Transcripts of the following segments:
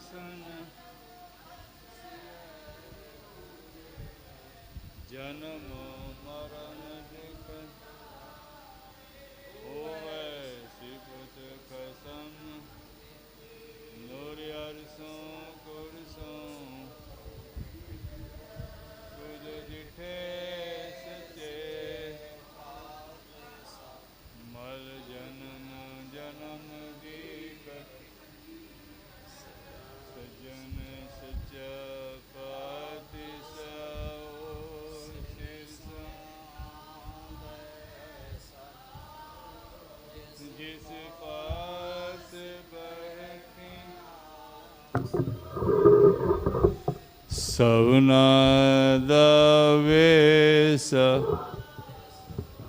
ਸੁਨ ਜਨਮ ਮਰਨ ਦੁਖ ਹੋਵੇ ਸਿਫਤ ਖਸਮ ਸਵਨਾ ਦਾ ਵੇਸ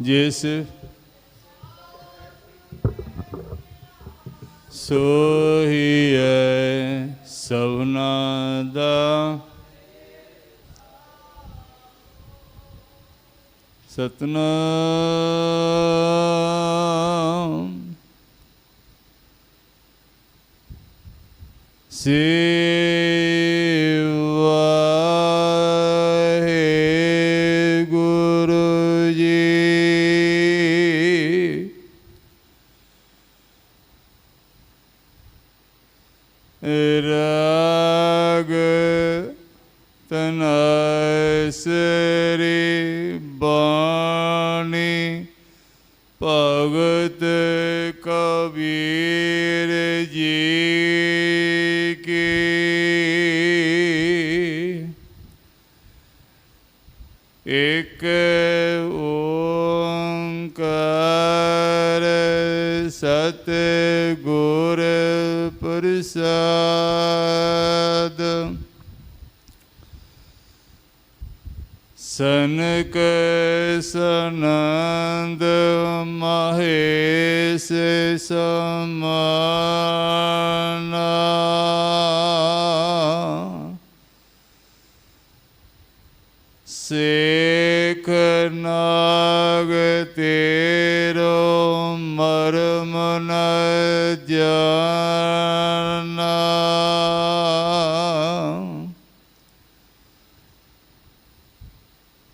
ਜਿਸ ਸੋਹੀਐ ਸਵਨਾ ਦਾ ਸਤਨਾਮ ਗੁਰੂ ਜੀ ਰਾਗ ਤਨਸਰੀ ਬਾਣੀ ਭਗਤ ਕਬੀਰ ਜੀ ਇਕ ਓੰਕਾਰ ਸਤ ਗੁਰ ਪ੍ਰਸਾਦ। ਸਨਕ ਸਨੰਦ ਮਹੇਸ਼ ਸਮਾਨਾ। ਸੇਖ ਮਰਮ ਨ ਜਾਣਾ।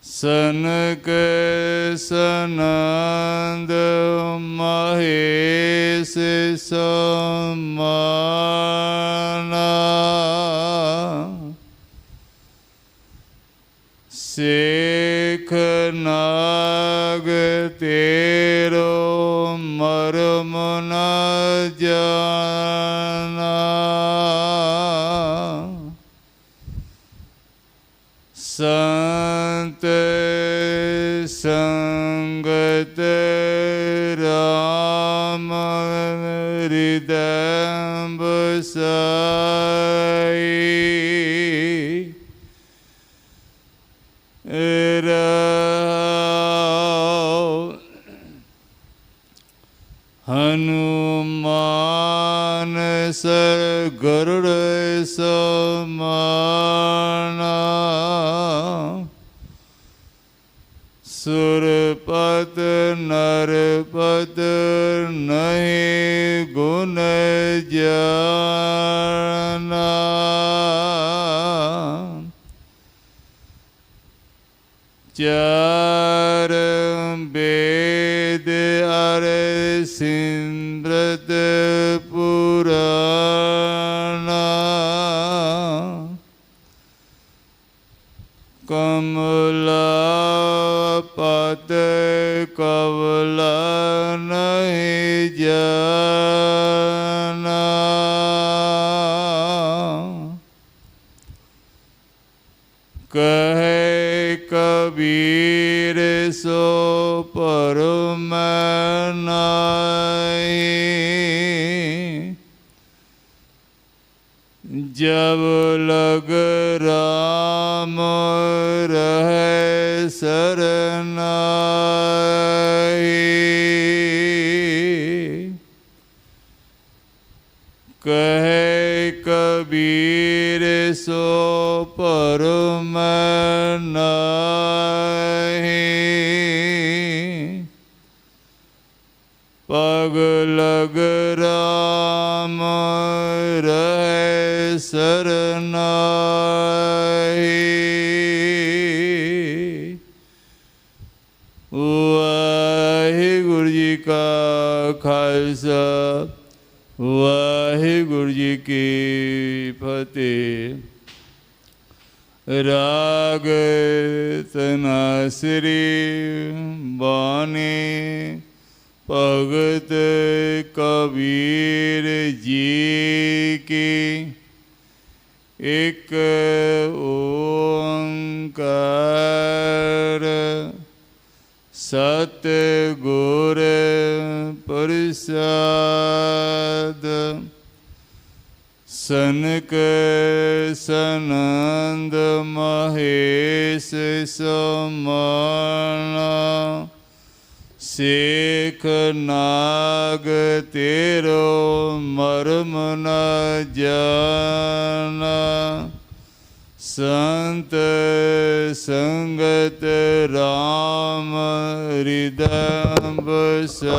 ਸਨਕ ਸਨੰਦ ਮਹੇਸ਼ ਸਮਾਨਾ ਸੇਖ ਨਾਗ ਤੇਰੋ ਮਰਮ ਨ ਜਾਣਾ। ਸੰਤ ਸੰਗਤ ਰਾਮ ਹਿਰਦੈ ਬਸਾਈ ਮਾਨ ਸਰ ਗਰੁੜ ਸਮਾਨਾ। ਸੁਰਪਤ ਨਰਪਤ ਨਹੀਂ ਗੁਣ ਜਾਨਾ। ਚਾਰ ਕਮਲਾ ਪਤ ਕਵਲਾ ਨਹੀਂ ਜਾਣਾ ਕਹੇ ਕਬੀਰ ਸੋ ਪਰਮ ਨਾਹੀ। ਜਬ ਲਗ ਰਾਮ ਰਹੇ ਸਰਨਾਈ। ਕਹੇ ਕਬੀਰ ਸੋ ਪਰਮ ਨਾਹੀ। ਪਗ ਲਗ ਖਾਲਸਾ ਵਾਹਿਗੁਰੂ ਜੀ ਕੀ ਫਤਿਹ ਰਾਗ ਤਨਾਸਰੀ ਬਾਣੀ ਭਗਤ ਕਬੀਰ ਜੀ ਕੀ ਇਕ ਸਤ ਗੁਰ ਪ੍ਰਸਾਦ। ਸਨਕ ਸਨੰਦ ਮਹੇਸ਼ ਸਮਾਨਾ। ਸੇਖ ਨਾਗ ਤੇਰੋ ਮਰਮ ਨ ਜਾਣਾ ਸੰਤ ਸੰਗਤ ਰਾਮ ਹਿਰਦੈ ਬਸਾਈ